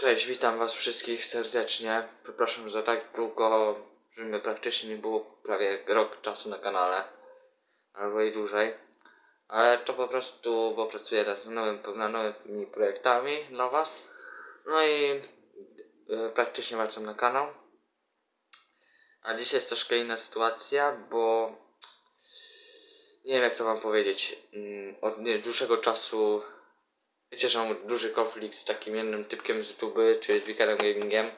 Cześć, witam was wszystkich serdecznie. Przepraszam za tak długo, że mnie praktycznie nie było prawie rok czasu na kanale. Albo i dłużej. Ale to po prostu, bo pracuję teraz nad nowym, nowymi projektami dla was. No i e, praktycznie wracam na kanał. A dzisiaj jest troszkę inna sytuacja, bo nie wiem jak to wam powiedzieć. Mm, Od dłuższego czasu Wiecie, że mam duży konflikt z takim jednym typkiem z YouTube, czyli z Wikerem Gamingiem.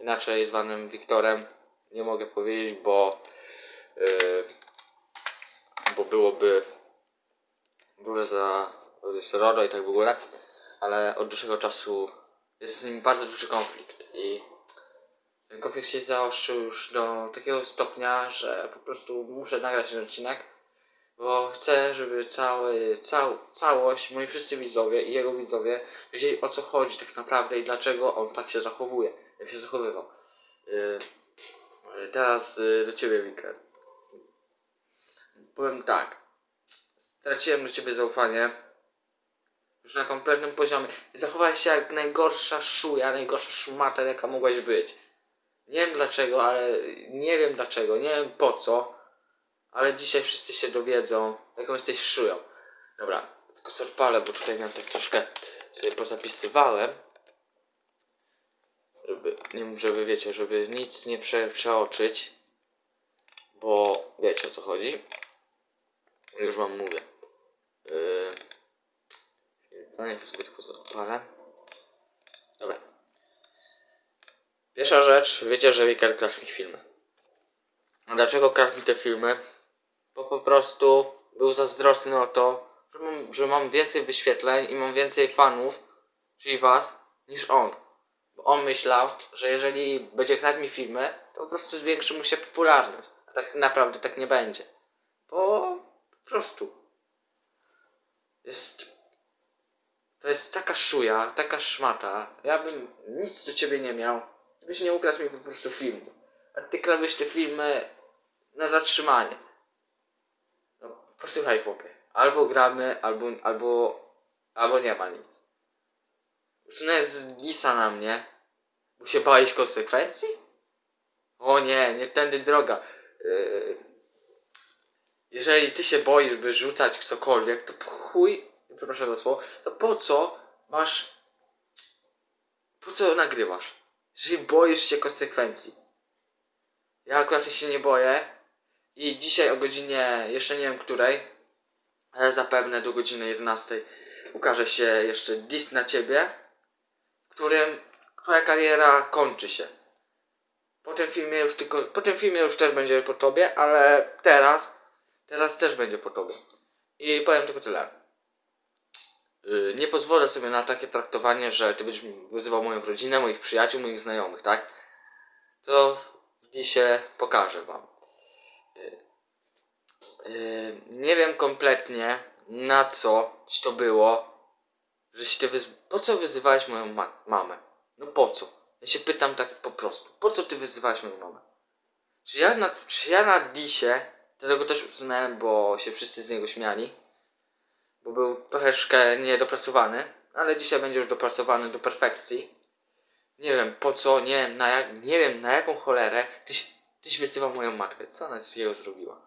Inaczej zwanym Wiktorem. Nie mogę powiedzieć, bo yy, bo byłoby duże za RODO i tak w ogóle. Ale od dłuższego czasu jest z nim bardzo duży konflikt i ten konflikt się zaostrzył już do takiego stopnia, że po prostu muszę nagrać ten odcinek bo chcę, żeby cały, cał, całość, moi wszyscy widzowie i jego widzowie wiedzieli o co chodzi tak naprawdę i dlaczego on tak się zachowuje, jak się zachowywał. Yy, teraz yy, do ciebie, Wiker. Powiem tak. Straciłem do ciebie zaufanie. Już na kompletnym poziomie. Zachowałeś się jak najgorsza szuja, najgorsza szmata, jaka mogłaś być. Nie wiem dlaczego, ale nie wiem dlaczego, nie wiem po co. Ale dzisiaj wszyscy się dowiedzą, jaką jesteś szują. Dobra, tylko sobie odpalę, bo tutaj miałem tak troszkę sobie pozapisywałem. Żeby, nie żeby wiecie, żeby nic nie prze, przeoczyć. Bo wiecie o co chodzi. Już wam mówię. Yy, no niech sobie tylko odpalę. Dobra. Pierwsza rzecz, wiecie, że Wiker kradł mi filmy. A dlaczego kradł mi te filmy? Bo po prostu był zazdrosny o to, że mam, że mam więcej wyświetleń i mam więcej fanów, czyli was, niż on. Bo on myślał, że jeżeli będzie grać mi filmy, to po prostu zwiększy mu się popularność. A tak naprawdę tak nie będzie. Bo po prostu jest. To jest taka szuja, taka szmata. Ja bym nic do ciebie nie miał, żebyś nie ukradł mi po prostu filmu. A ty kradłeś te filmy na zatrzymanie. Posłuchaj chłopie. Albo gramy, albo, albo, albo nie ma nic. Usunąłeś z na mnie, bo się bałeś konsekwencji? O nie, nie tędy droga. Yy, jeżeli ty się boisz, by rzucać cokolwiek, to po chuj, przepraszam za słowo, to po co masz, po co nagrywasz? Jeżeli boisz się konsekwencji. Ja akurat się nie boję, i dzisiaj o godzinie, jeszcze nie wiem której, ale zapewne do godziny 11 ukaże się jeszcze dis na ciebie, w którym twoja kariera kończy się. Po tym filmie już tylko, po tym filmie już też będzie po tobie, ale teraz, teraz też będzie po tobie. I powiem tylko tyle. Yy, Nie pozwolę sobie na takie traktowanie, że ty będziesz wyzywał moją rodzinę, moich przyjaciół, moich znajomych, tak? To w disie pokażę wam. Yy, nie wiem kompletnie na co ci to było, żeś ty wyz... Po co wyzywałeś moją ma- mamę? No po co? Ja się pytam tak po prostu. Po co ty wyzywałeś moją mamę? Czy ja na, czy ja na disie, dlatego też usunąłem, bo się wszyscy z niego śmiali, bo był troszeczkę niedopracowany, ale dzisiaj będzie już dopracowany do perfekcji. Nie wiem po co, nie na, jak, nie wiem na jaką cholerę tyś, tyś wyzywał moją matkę. Co ona takiego zrobiła?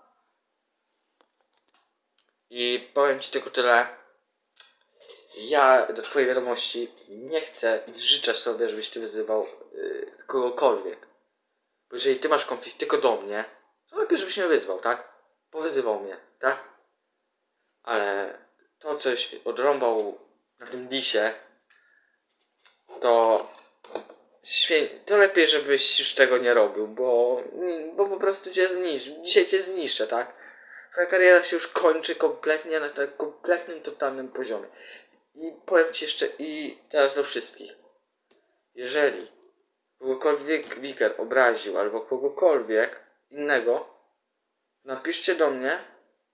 I powiem ci tylko tyle. Ja do twojej wiadomości nie chcę i życzę sobie, żebyś ty wyzywał yy, kogokolwiek. Bo jeżeli ty masz konflikt tylko do mnie, to lepiej żebyś mnie wyzwał, tak? Powyzywał mnie, tak? Ale to coś odrąbał na tym disie, to świę... to lepiej, żebyś już tego nie robił, bo, bo po prostu cię zniszczę. Dzisiaj cię zniszczę, tak? Twoja kariera się już kończy kompletnie na tak kompletnym, totalnym poziomie. I powiem ci jeszcze, i teraz do wszystkich. Jeżeli kogokolwiek Wiker obraził, albo kogokolwiek innego, napiszcie do mnie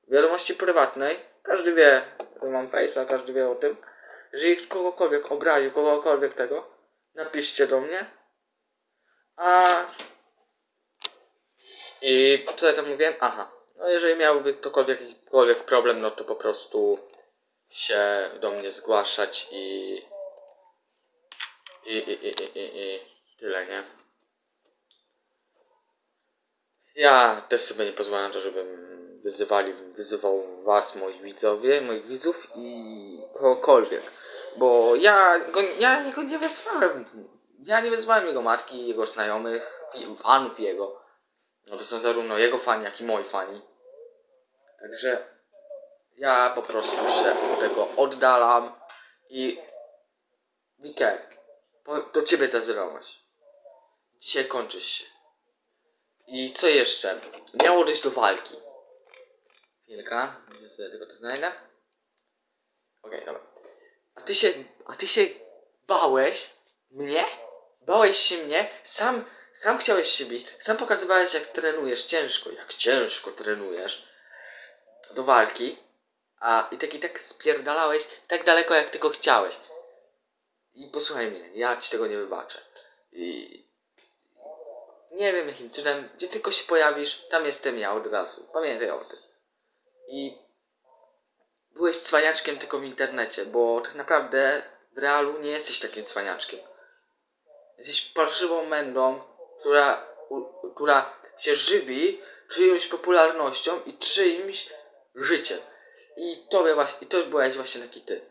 w wiadomości prywatnej. Każdy wie, że mam face'a, każdy wie o tym. Jeżeli kogokolwiek obraził, kogokolwiek tego, napiszcie do mnie. A i co ja tam mówiłem? Aha. No jeżeli miałby ktokolwiek jakikolwiek problem, no to po prostu się do mnie zgłaszać i I, i, i, i, i, tyle, nie? Ja też sobie nie pozwalam na to, żebym wyzywali, wyzywał was, moich widzowie, moich widzów i kogokolwiek. Bo ja go, ja go nie wezwałem. Ja nie wezwałem jego matki, jego znajomych, fanów jego. No to są zarówno jego fani, jak i moi fani. Także ja po prostu się tego oddalam i Mikel, do ciebie ta wiadomość. Dzisiaj kończysz się. I co jeszcze? Miało dojść do walki. Chwilka, ja sobie tylko to znajdę. Okej, dobra. A ty się, a ty się bałeś mnie? Bałeś się mnie? Sam, sam chciałeś się bić. Sam pokazywałeś jak trenujesz ciężko, jak ciężko trenujesz do walki. A i tak i tak spierdalałeś tak daleko jak tylko chciałeś. I posłuchaj mnie, ja ci tego nie wybaczę. I nie wiem jakim cudem, gdzie tylko się pojawisz, tam jestem ja od razu. Pamiętaj o tym. I byłeś cwaniaczkiem tylko w internecie, bo tak naprawdę w realu nie jesteś takim cwaniaczkiem. Jesteś parszywą mędą, która, u, która się żywi czyjąś popularnością i czyimś życiem. I to, i to byłeś właśnie taki ty.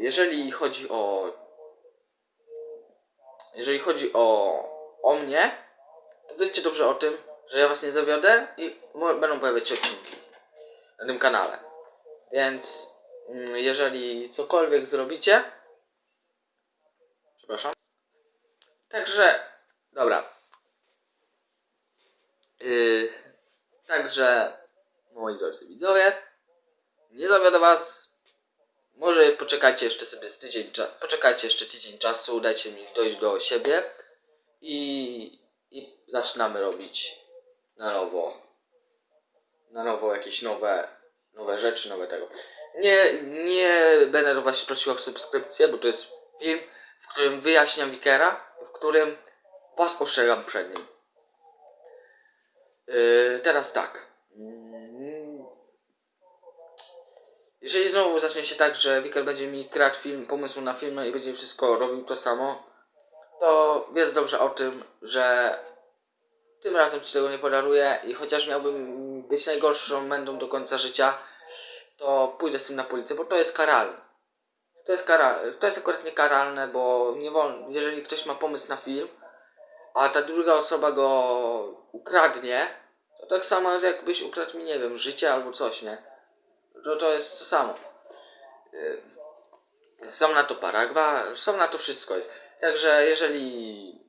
Jeżeli chodzi o. Jeżeli chodzi o, o mnie, to wiecie dobrze o tym, że ja was nie zawiodę i będą pojawiać się odcinki na tym kanale. Więc mm, jeżeli cokolwiek zrobicie. Przepraszam. Także. Dobra. Yy, także moi drodzy widzowie. Nie zawiodę was. Może poczekajcie jeszcze sobie z tydzień poczekajcie jeszcze tydzień czasu, dajcie mi dojść do siebie i, i zaczynamy robić na nowo na nowo jakieś nowe nowe rzeczy, nowe tego. Nie, nie będę do was prosił o subskrypcję, bo to jest film, w którym wyjaśniam Wikera, w którym was ostrzegam przed nim. Yy, teraz tak. Mm. Jeżeli znowu zacznie się tak, że Wiker będzie mi kreać film, pomysł na filmy i będzie wszystko robił to samo, to wiedz dobrze o tym, że tym razem ci tego nie podaruję i chociaż miałbym być najgorszą mędą do końca życia, to pójdę z tym na policję, bo to jest karalne. To jest, kara, to jest akurat niekaralne, bo nie wolno, jeżeli ktoś ma pomysł na film, a ta druga osoba go ukradnie, to tak samo jakbyś ukradł mi, nie wiem, życie albo coś, nie? To, to jest to samo. Yy, Są na to paragwa, są na to wszystko jest. Także jeżeli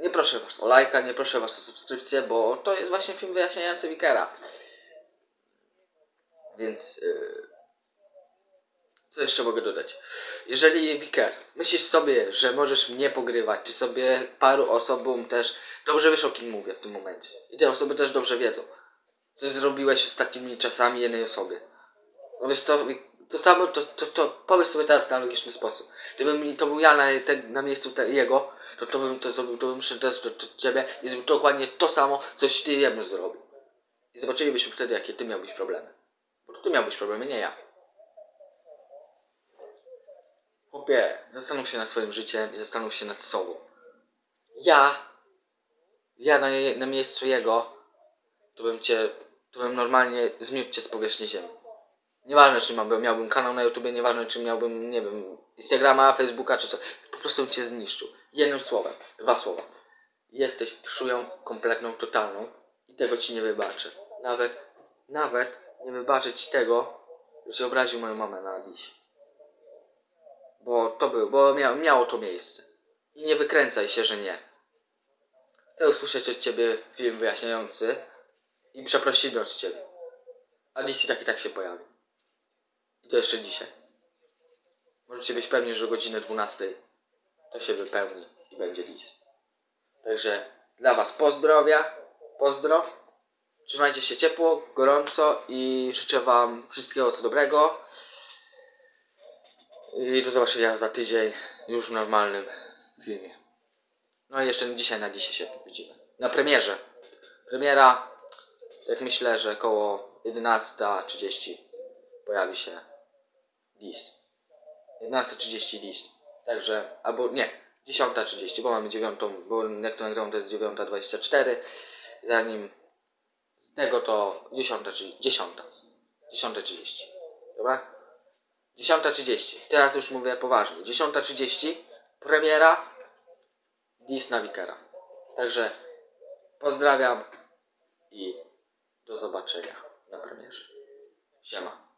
nie proszę was o lajka, nie proszę was o subskrypcję, bo to jest właśnie film wyjaśniający Wikera. Więc yy, co jeszcze mogę dodać? Jeżeli Wiker, myślisz sobie, że możesz mnie pogrywać, czy sobie paru osobom też, dobrze wiesz o kim mówię w tym momencie. I te osoby też dobrze wiedzą. Co zrobiłeś ostatnimi czasami jednej osobie. No wiesz co, to samo, to, to, to pomyśl sobie teraz na logiczny sposób. Gdybym to był ja na, te, na miejscu te, jego, to, to bym to zrobił, to bym przyszedł też do, do ciebie i zrobił dokładnie to samo, coś ty jemu zrobił. I zobaczylibyśmy wtedy, jakie ty miałbyś problemy. Bo ty miałbyś problemy, nie ja. Chłopie, zastanów się nad swoim życiem i zastanów się nad sobą. Ja, ja na, na miejscu jego, to bym cię, to bym normalnie zmiótł cię z powierzchni ziemi. Nieważne, czy mam, miałbym kanał na YouTubie, nieważne, czy miałbym, nie wiem, Instagrama, Facebooka, czy co. Po prostu bym cię zniszczył. Jednym słowem, dwa słowa. Jesteś szują kompletną, totalną i tego ci nie wybaczę. Nawet, nawet nie wybaczę ci tego, że obraził moją mamę na dziś. Bo to był, bo mia, miało to miejsce. I nie wykręcaj się, że nie. Chcę usłyszeć od ciebie film wyjaśniający i przeprosiny od ciebie. A i tak i tak się pojawi. I to jeszcze dzisiaj. Możecie być pewni, że o godzinie 12 to się wypełni i będzie list. Także dla Was pozdrowia, pozdrow. Trzymajcie się ciepło, gorąco i życzę Wam wszystkiego co dobrego. I do zobaczenia za tydzień już w normalnym filmie. No i jeszcze dzisiaj na dzisiaj się widzimy. Na premierze. Premiera, jak myślę, że koło 11.30 pojawi się list. 11.30 list. Także, albo nie, 10.30, bo mamy 9, bo jak to nagrałem to jest 9.24. Zanim z tego to 10.30, 10. 10.30. Dobra? 10.30. Teraz już mówię poważnie. 10.30 premiera Disna Wikera. Także pozdrawiam i do zobaczenia na premierze. Siema.